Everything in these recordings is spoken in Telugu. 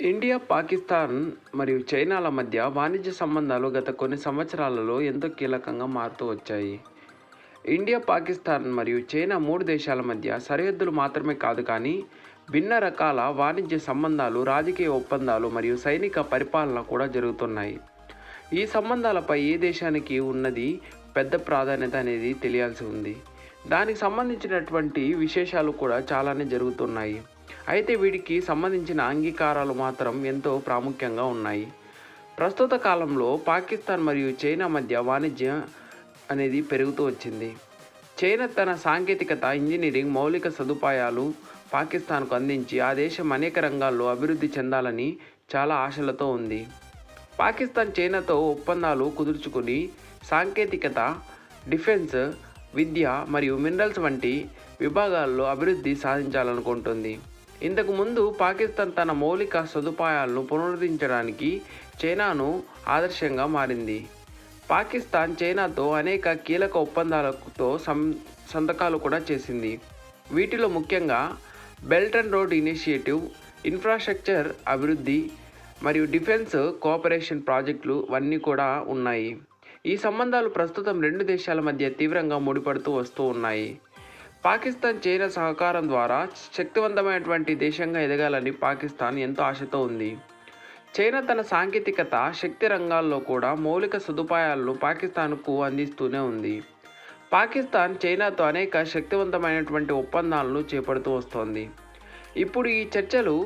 ఇండియా పాకిస్తాన్ మరియు చైనాల మధ్య వాణిజ్య సంబంధాలు గత కొన్ని సంవత్సరాలలో ఎంతో కీలకంగా మారుతూ వచ్చాయి. ఇండియా పాకిస్తాన్ మరియు చైనా మూడు దేశాల మధ్య సరిహద్దులు మాత్రమే కాదు కానీ భిన్న రకాల వాణిజ్య సంబంధాలు రాజకీయ ఒప్పందాలు మరియు సైనిక పరిపాలన కూడా జరుగుతున్నాయి. ఈ సంబంధాలపై ఏ దేశానికి ఉన్నది పెద్ద ప్రాధాన్యత అనేది తెలియాల్సి ఉంది. దానికి సంబంధించినటువంటి విశేషాలు కూడా చాలానే జరుగుతున్నాయి. అయితే వీటికి సంబంధించిన అంగీకారాలు మాత్రం ఎంతో ప్రాముఖ్యంగా ఉన్నాయి. ప్రస్తుత కాలంలో పాకిస్తాన్ మరియు చైనా మధ్య వాణిజ్యం అనేది పెరుగుతూ వచ్చింది. చైనా తన సాంకేతికత ఇంజనీరింగ్ మౌలిక సదుపాయాలు పాకిస్తాన్కు అందించి ఆ దేశం అనేక రంగాల్లో అభివృద్ధి చెందాలని చాలా ఆశలతో ఉంది. పాకిస్తాన్ చైనాతో ఒప్పందాలు కుదుర్చుకుని సాంకేతికత డిఫెన్స్ విద్య మరియు మినరల్స్ వంటి విభాగాల్లో అభివృద్ధి సాధించాలనుకుంటుంది. ఇంతకు ముందు పాకిస్తాన్ తన మౌలిక సదుపాయాలను పునరుద్ధరించడానికి చైనాను ఆదర్శంగా మారింది. పాకిస్తాన్ చైనాతో అనేక కీలక ఒప్పందాలతో సం సంతకాలు కూడా చేసింది. వీటిలో ముఖ్యంగా belt and road initiative infrastructure అభివృద్ధి మరియు డిఫెన్స్ కోఆపరేషన్ ప్రాజెక్టులు అన్నీ కూడా ఉన్నాయి. ఈ సంబంధాలు ప్రస్తుతం రెండు దేశాల మధ్య తీవ్రంగా ముడిపడుతూ వస్తూ ఉన్నాయి. పాకిస్తాన్ చైనా సహకారం ద్వారా శక్తివంతమైనటువంటి దేశంగా ఎదగాలని పాకిస్తాన్ ఎంతో ఆశతో ఉంది. చైనా తన సాంకేతికత శక్తి రంగాల్లో కూడా మౌలిక సదుపాయాలను పాకిస్తాన్కు అందిస్తూనే ఉంది. పాకిస్తాన్ చైనాతో అనేక శక్తివంతమైనటువంటి ఒప్పందాలను చేపడుతూ వస్తోంది. ఇప్పుడు ఈ చర్చలు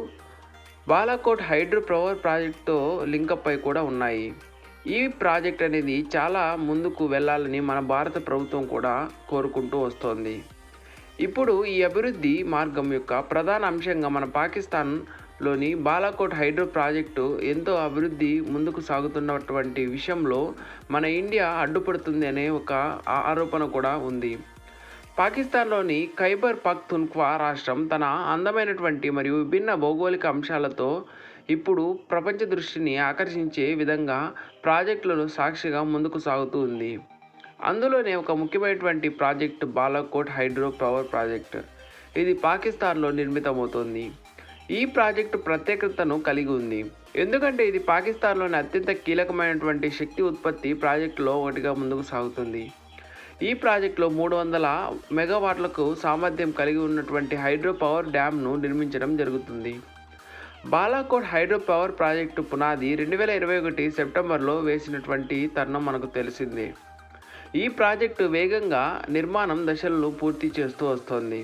బాలాకోట్ హైడ్రో పవర్ ప్రాజెక్టుతో లింకప్ అయి కూడా ఉన్నాయి. ఈ ప్రాజెక్ట్ అనేది చాలా ముందుకు వెళ్ళాలని మన భారత ప్రభుత్వం కూడా కోరుకుంటూ వస్తోంది. ఇప్పుడు ఈ అభివృద్ధి మార్గం యొక్క ప్రధాన అంశంగా మన పాకిస్తాన్లోని బాలాకోట్ హైడ్రో ప్రాజెక్టు ఎంతో అభివృద్ధి ముందుకు సాగుతున్నటువంటి విషయంలో మన ఇండియా అడ్డుపడుతుంది అనే ఒక ఆరోపణ కూడా ఉంది. పాకిస్తాన్లోని ఖైబర్ పఖ్తున్ఖ్వా రాష్ట్రం తన అందమైనటువంటి మరియు విభిన్న భౌగోళిక అంశాలతో ఇప్పుడు ప్రపంచ దృష్టిని ఆకర్షించే విధంగా ప్రాజెక్టులను సాక్షిగా ముందుకు సాగుతూ ఉంది. అందులోనే ఒక ముఖ్యమైనటువంటి project Balakot hydro power project. ఇది పాకిస్తాన్లో నిర్మితమవుతుంది. ఈ ప్రాజెక్టు ప్రత్యేకతను కలిగి ఉంది. ఎందుకంటే ఇది పాకిస్తాన్లోని అత్యంత కీలకమైనటువంటి శక్తి ఉత్పత్తి ప్రాజెక్టులో ఒకటిగా ముందుకు సాగుతుంది. ఈ ప్రాజెక్టులో మూడు వందల మెగావాట్లకు సామర్థ్యం కలిగి ఉన్నటువంటి హైడ్రో పవర్ డ్యామ్ను నిర్మించడం జరుగుతుంది. బాలాకోట్ హైడ్రో పవర్ ప్రాజెక్టు పునాది రెండు వేల ఇరవై ఒకటి సెప్టెంబర్లో వేసినటువంటి తరుణం మనకు తెలిసిందే. ఈ ప్రాజెక్టు వేగంగా నిర్మాణం దశలను పూర్తి చేస్తూ వస్తోంది.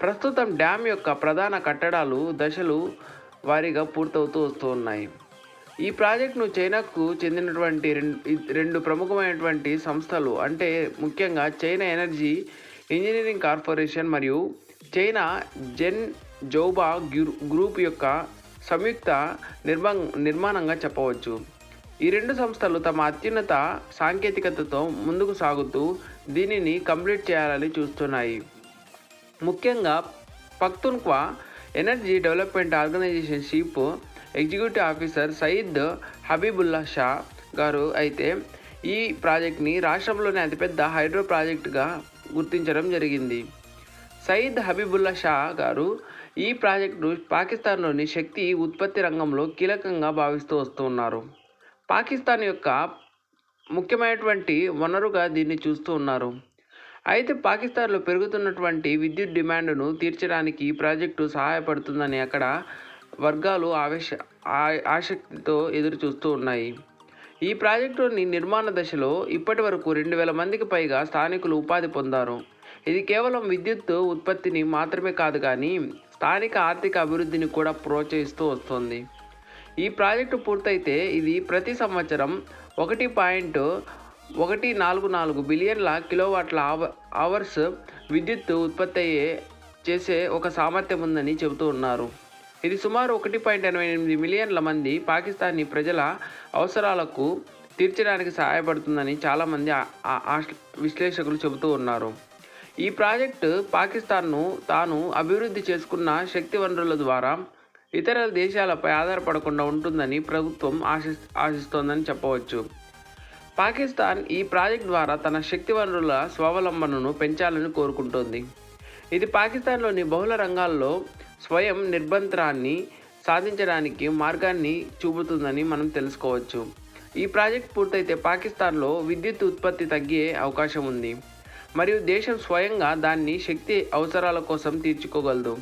ప్రస్తుతం డ్యామ్ యొక్క ప్రధాన కట్టడాలు దశలు వారీగా పూర్తవుతూ వస్తూ ఉన్నాయి. ఈ ప్రాజెక్టును చైనాకు చెందినటువంటి రెండు రెండు ప్రముఖమైనటువంటి సంస్థలు అంటే ముఖ్యంగా చైనా ఎనర్జీ ఇంజనీరింగ్ కార్పొరేషన్ మరియు చైనా జెన్ జౌబా గ్రూప్ యొక్క సంయుక్త నిర్మా నిర్మాణంగా చెప్పవచ్చు. ఈ రెండు సంస్థలు తమ అత్యున్నత సాంకేతికతతో ముందుకు సాగుతూ దీనిని కంప్లీట్ చేయాలని చూస్తున్నాయి. ముఖ్యంగా Pakhtunkhwa energy development organisation chief executive officer Sayeed Habibullah Shah గారు అయితే ఈ ప్రాజెక్ట్ని రాష్ట్రంలోని అతిపెద్ద హైడ్రో ప్రాజెక్టుగా గుర్తించడం జరిగింది. సయీద్ హబీబుల్లా షా గారు ఈ ప్రాజెక్టును పాకిస్తాన్లోని శక్తి ఉత్పత్తి రంగంలో కీలకంగా భావిస్తూ వస్తున్నారు పాకిస్తాన్ యొక్క ముఖ్యమైనటువంటి వనరుగా దీన్ని చూస్తూ ఉన్నారు. అయితే పాకిస్తాన్లో పెరుగుతున్నటువంటి విద్యుత్ డిమాండ్ను తీర్చడానికి ఈ ప్రాజెక్టు సహాయపడుతుందని అక్కడ వర్గాలు ఆవేశ ఆ- ఆసక్తితో ఎదురు చూస్తూ ఉన్నాయి. ఈ ప్రాజెక్టుని నిర్మాణ దశలో ఇప్పటి వరకు రెండు వేల మందికి పైగా స్థానికులు ఉపాధి పొందారు. ఇది కేవలం విద్యుత్ ఉత్పత్తిని మాత్రమే కాదు కానీ స్థానిక ఆర్థిక అభివృద్ధిని కూడా ప్రోత్సహిస్తూ వస్తుంది. ఈ ప్రాజెక్టు పూర్తయితే ఇది ప్రతి సంవత్సరం ఒకటి పాయింట్ ఒకటి నాలుగు నాలుగు బిలియన్ల కిలోవాట్ల ఆవ అవర్స్ విద్యుత్ ఉత్పత్తి అయ్యే చేసే ఒక సామర్థ్యం ఉందని చెబుతూ ఉన్నారు. ఇది సుమారు ఒకటి పాయింట్ ఎనభై ఎనిమిది మిలియన్ల మంది పాకిస్తానీ ప్రజల అవసరాలకు తీర్చడానికి సహాయపడుతుందని చాలామంది ఆ- విశ్లేషకులు చెబుతూ ఉన్నారు. ఈ ప్రాజెక్టు పాకిస్తాన్ను తాను అభివృద్ధి చేసుకున్న శక్తి వనరుల ద్వారా ఇతర దేశాలపై ఆధారపడకుండా ఉంటుందని ప్రభుత్వం ఆశి ఆశిస్తోందని చెప్పవచ్చు. పాకిస్తాన్ ఈ ప్రాజెక్ట్ ద్వారా తన శక్తి వనరుల స్వావలంబనను పెంచాలని కోరుకుంటోంది. ఇది పాకిస్తాన్లోని బహుళ రంగాల్లో స్వయం నిర్బంధనాన్ని సాధించడానికి మార్గాన్ని చూపుతుందని మనం తెలుసుకోవచ్చు. ఈ ప్రాజెక్ట్ పూర్తయితే పాకిస్తాన్లో విద్యుత్ ఉత్పత్తి తగ్గే అవకాశం ఉంది. మరియు దేశం స్వయంగా దాన్ని శక్తి అవసరాల కోసం తీర్చుకోగలదు.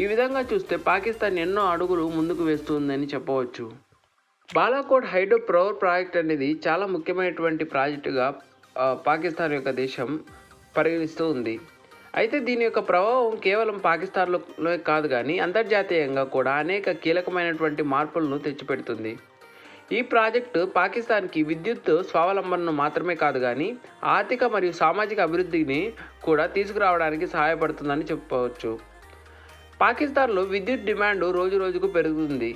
ఈ విధంగా చూస్తే పాకిస్తాన్ ఎన్నో అడుగులు ముందుకు వేస్తుందని చెప్పవచ్చు. బాలాకోట్ హైడ్రో పవర్ ప్రాజెక్ట్ అనేది చాలా ముఖ్యమైనటువంటి ప్రాజెక్టుగా పాకిస్తాన్ యొక్క దేశం పరిగణిస్తూ ఉంది. అయితే దీని యొక్క ప్రభావం కేవలం పాకిస్తాన్లో కాదు కానీ అంతర్జాతీయంగా కూడా అనేక కీలకమైనటువంటి మార్పులను తెచ్చిపెడుతుంది. ఈ ప్రాజెక్టు పాకిస్తాన్కి విద్యుత్ స్వావలంబనను మాత్రమే కాదు కానీ ఆర్థిక మరియు సామాజిక అభివృద్ధిని కూడా తీసుకురావడానికి సహాయపడుతుందని చెప్పవచ్చు. పాకిస్తాన్లో విద్యుత్ డిమాండ్ రోజు రోజుకు పెరుగుతుంది.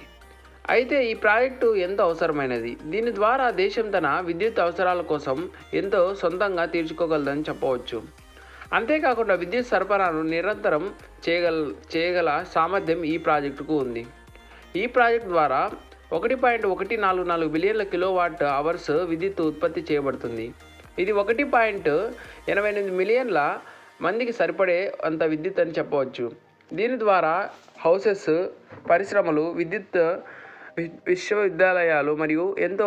అయితే ఈ ప్రాజెక్టు ఎంతో అవసరమైనది. దీని ద్వారా దేశం తన విద్యుత్ అవసరాల కోసం ఎంతో సొంతంగా తీర్చుకోగలదని చెప్పవచ్చు. అంతేకాకుండా విద్యుత్ సరఫరాను నిరంతరం చేయగల చేయగల సామర్థ్యం ఈ ప్రాజెక్టుకు ఉంది. ఈ ప్రాజెక్ట్ ద్వారా ఒకటి పాయింట్ ఒకటి నాలుగు నాలుగు బిలియన్ల కిలోవాట్ అవర్స్ విద్యుత్ ఉత్పత్తి చేయబడుతుంది. ఇది ఒకటి పాయింట్ ఎనభై ఎనిమిది మిలియన్ల మందికి సరిపడే అంత విద్యుత్ అని చెప్పవచ్చు. దీని ద్వారా హౌసెస్ పరిశ్రమలు విద్యుత్ విశ్వవిద్యాలయాలు మరియు ఎంతో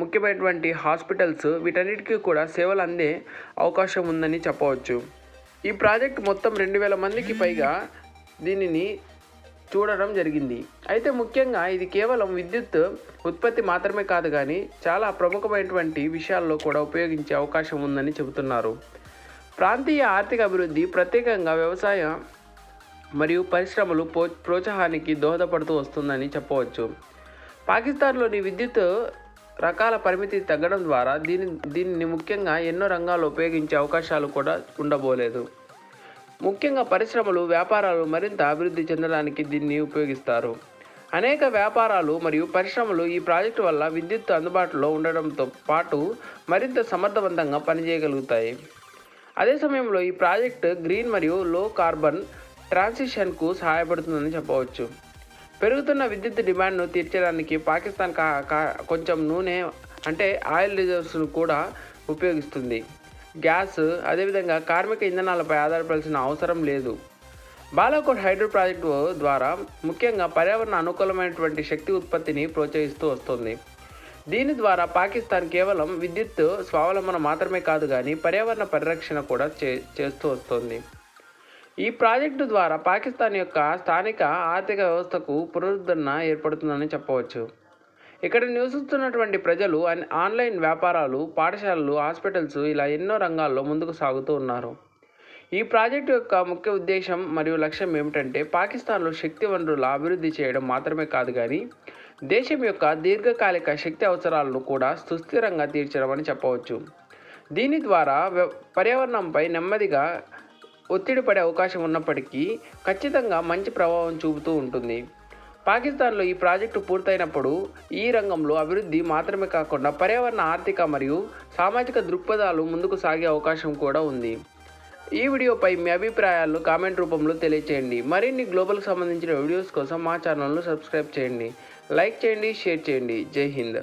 ముఖ్యమైనటువంటి హాస్పిటల్స్ వీటన్నిటికీ కూడా సేవలు అందే అవకాశం ఉందని చెప్పవచ్చు. ఈ ప్రాజెక్ట్ మొత్తం రెండు వేల మందికి పైగా దీనిని చూడడం జరిగింది. అయితే ముఖ్యంగా ఇది కేవలం విద్యుత్ ఉత్పత్తి మాత్రమే కాదు కానీ చాలా ప్రముఖమైనటువంటి విషయాల్లో కూడా ఉపయోగించే అవకాశం ఉందని చెబుతున్నారు. ప్రాంతీయ ఆర్థిక అభివృద్ధి ప్రత్యేకంగా వ్యవసాయ మరియు పరిశ్రమలు పో ప్రోత్సాహానికి దోహదపడుతూ వస్తుందని చెప్పవచ్చు. పాకిస్తాన్లోని విద్యుత్ రకాల పరిమితి తగ్గడం ద్వారా దీని దీనిని ముఖ్యంగా ఎన్నో రంగాల్లో ఉపయోగించే అవకాశాలు కూడా ఉండబోలేదు. ముఖ్యంగా పరిశ్రమలు వ్యాపారాలు మరింత అభివృద్ధి చెందడానికి దీన్ని ఉపయోగిస్తారు. అనేక వ్యాపారాలు మరియు పరిశ్రమలు ఈ ప్రాజెక్టు వల్ల విద్యుత్ అందుబాటులో ఉండడంతో పాటు మరింత సమర్థవంతంగా పనిచేయగలుగుతాయి. అదే సమయంలో ఈ ప్రాజెక్ట్ గ్రీన్ మరియు లో కార్బన్ ట్రాన్సిషన్కు సహాయపడుతుందని చెప్పవచ్చు. పెరుగుతున్న విద్యుత్ డిమాండ్ను తీర్చడానికి పాకిస్తాన్ కా కా కొంచెం నూనె అంటే ఆయిల్ రిజర్వ్స్ను కూడా ఉపయోగిస్తుంది. గ్యాస్ అదేవిధంగా కార్మిక ఇంధనాలపై ఆధారపడాల్సిన అవసరం లేదు. బాలాకోట్ హైడ్రో ప్రాజెక్టు ద్వారా ముఖ్యంగా పర్యావరణ అనుకూలమైనటువంటి శక్తి ఉత్పత్తిని ప్రోత్సహిస్తూ వస్తుంది. దీని ద్వారా పాకిస్తాన్ కేవలం విద్యుత్ స్వావలంబన మాత్రమే కాదు కానీ పర్యావరణ పరిరక్షణ కూడా చే చేస్తూ వస్తుంది. ఈ ప్రాజెక్టు ద్వారా పాకిస్తాన్ యొక్క స్థానిక ఆర్థిక వ్యవస్థకు పునరుద్ధరణ ఏర్పడుతుందని చెప్పవచ్చు. ఇక్కడ నివసిస్తున్నటువంటి ప్రజలు అన్- ఆన్లైన్ వ్యాపారాలు పాఠశాలలు హాస్పిటల్స్ ఇలా ఎన్నో రంగాల్లో ముందుకు సాగుతూ ఉన్నారు. ఈ ప్రాజెక్టు యొక్క ముఖ్య ఉద్దేశం మరియు లక్ష్యం ఏమిటంటే పాకిస్తాన్లో శక్తి వనరుల అభివృద్ధి చేయడం మాత్రమే కాదు కానీ దేశం యొక్క దీర్ఘకాలిక శక్తి అవసరాలను కూడా సుస్థిరంగా తీర్చడం అని చెప్పవచ్చు. దీని ద్వారా పర్యావరణంపై నెమ్మదిగా ఒత్తిడి పడే అవకాశం ఉన్నప్పటికీ ఖచ్చితంగా మంచి ప్రభావం చూపుతూ ఉంటుంది. పాకిస్తాన్లో ఈ ప్రాజెక్టు పూర్తయినప్పుడు ఈ రంగంలో అభివృద్ధి మాత్రమే కాకుండా పర్యావరణ ఆర్థిక మరియు సామాజిక దృక్పథాలు ముందుకు సాగే అవకాశం కూడా ఉంది. ఈ వీడియోపై మీ అభిప్రాయాలను కామెంట్ రూపంలో తెలియచేయండి. మరిన్ని గ్లోబల్కి సంబంధించిన వీడియోస్ కోసం మా ఛానల్ను సబ్స్క్రైబ్ చేయండి. లైక్ చేయండి షేర్ చేయండి. జై హింద్.